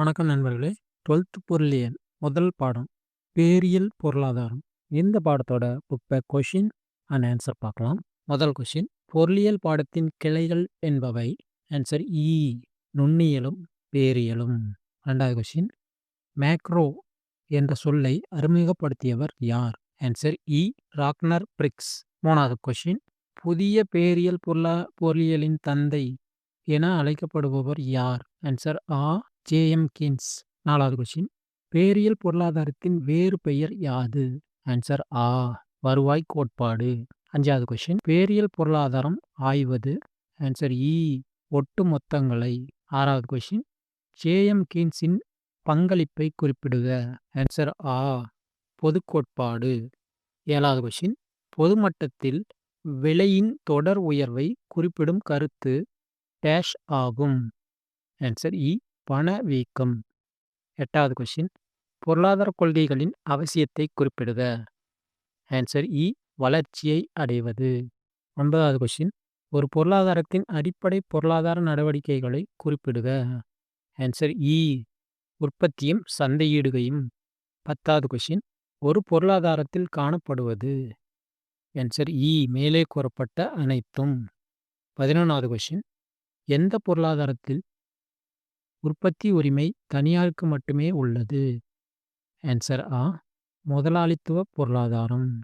வணக்கம் நண்பர்களே! 12த் பொருளியல் முதல் பாடம் பேரியல் பொருளாதாரம். இந்த பாடத்தோட புக் கொஷின் அண்ட் ஆன்சர் பார்க்கலாம். முதல் கொஷின் பொருளியல் பாடத்தின் கிளைகள் என்பவை ஆன்சர் இ. E, நுண்ணியலும் பேரியலும். ரெண்டாவது கொஷின் மேக்ரோ என்ற சொல்லை அறிமுகப்படுத்தியவர் யார்? ஆன்சர் இ. E, Ragnar Frisch. மூணாவது கொஷின் புதிய பேரியல் பொருளா பொருளியலின் தந்தை என அழைக்கப்படுபவர் யார்? ஆன்சர் ஆ. ஜே. எம். கீன்ஸ். நாலாவது கொஸ்டின் பேரியல் பொருளாதாரத்தின் வேறு பெயர் யாது? ஆன்சர் ஆ. வருவாய் கோட்பாடு. அஞ்சாவது கொஸ்டின் பேரியல் பொருளாதாரம் ஆய்வது? ஆன்சர் இ. E. ஒட்டுமொத்தங்களை. ஆறாவது கொஸ்டின் ஜே. எம். கீன்ஸின் பங்களிப்பை குறிப்பிடுக. ஆன்சர் ஆ. பொது கோட்பாடு. ஏழாவது கொஸ்டின் பொதுமட்டத்தில் விலையின் தொடர் உயர்வை குறிப்பிடும் கருத்து டேஷ் ஆகும். ஆன்சர் இ. E. பணவீக்கம். எட்டாவது கொஷின் பொருளாதார கொள்கைகளின் அவசியத்தை குறிப்பிடுக. ஆன்சர் இ. E, வளர்ச்சியை அடைவது. ஒன்பதாவது கொஷின் ஒரு பொருளாதாரத்தின் அடிப்படை பொருளாதார நடவடிக்கைகளை குறிப்பிடுக. ஆன்சர் இ. E, உற்பத்தியும் சந்தையிடுகையும். பத்தாவது கொஷின் ஒரு பொருளாதாரத்தில் காணப்படுவது. ஆன்சர் இ. E, மேலே கூறப்பட்ட அனைத்தும். பதினொன்றாவது கொஷின் எந்த பொருளாதாரத்தில் உற்பத்தி உரிமை தனியாருக்கு மட்டுமே உள்ளது? ஆன்சர் ஆ. முதலாளித்துவ பொருளாதாரம்.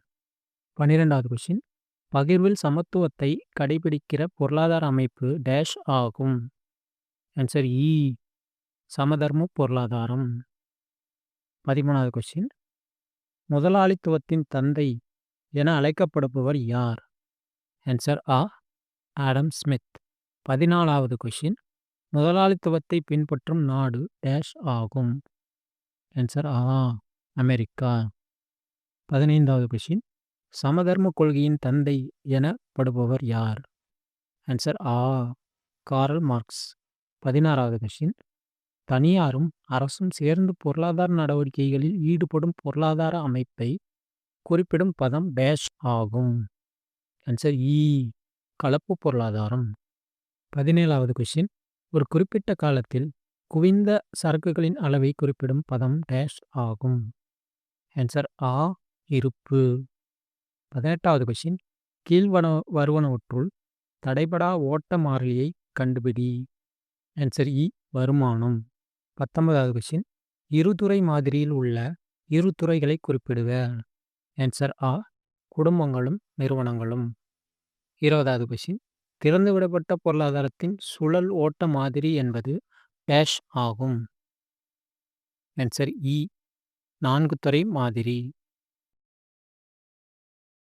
பன்னிரெண்டாவது கொஷின் பகிர்வில் சமத்துவத்தை கடைப்பிடிக்கிற பொருளாதார அமைப்பு டேஷ் ஆகும். ஆன்சர் இ. E, சமதர்ம பொருளாதாரம். பதிமூணாவது கொஸ்டின் முதலாளித்துவத்தின் தந்தை என அழைக்கப்படுபவர் யார்? ஆன்சர் ஆ. Adam Smith. பதினாலாவது கொஷின் முதலாளித்துவத்தை பின்பற்றும் நாடு டேஷ் ஆகும். ஆன்சர் ஆ. அமெரிக்கா. பதினைந்தாவது கொஷின் சமதர்ம கொள்கையின் தந்தை எனப்படுபவர் யார்? ஆன்சர் ஆ. Karl Marx. பதினாறாவது கொஷின் தனியாரும் அரசும் சேர்ந்து பொருளாதார நடவடிக்கைகளில் ஈடுபடும் பொருளாதார அமைப்பை குறிப்பிடும் பதம் டேஷ் ஆகும். ஆன்சர் இ. E, கலப்பு பொருளாதாரம். பதினேழாவது கொஷின் ஒரு குறிப்பிட்ட காலத்தில் குவிந்த சரக்குகளின் அளவை குறிப்பிடும் பதம் டேஷ் ஆகும். ஆன்சர் ஆ. இருப்பு. பதினெட்டாவது கொஷின் கீழ்வன வருவனவற்றுள் தடைபடா ஓட்ட மாறிலியை கண்டுபிடி. ஆன்சர் இ. E, வருமானம். பத்தொன்பதாவது கொஷின் இருதுறை மாதிரியில் உள்ள இரு துறைகளை குறிப்பிடுக. ஆன்சர் ஆ. குடும்பங்களும் நிறுவனங்களும். இருபதாவது கொஷின் திறந்துவிடப்பட்ட பொருளாதாரத்தின் சுழல் ஓட்ட மாதிரி என்பது டேஷ் ஆகும். ஆன்சர் இ. E. நான்கு துறை மாதிரி.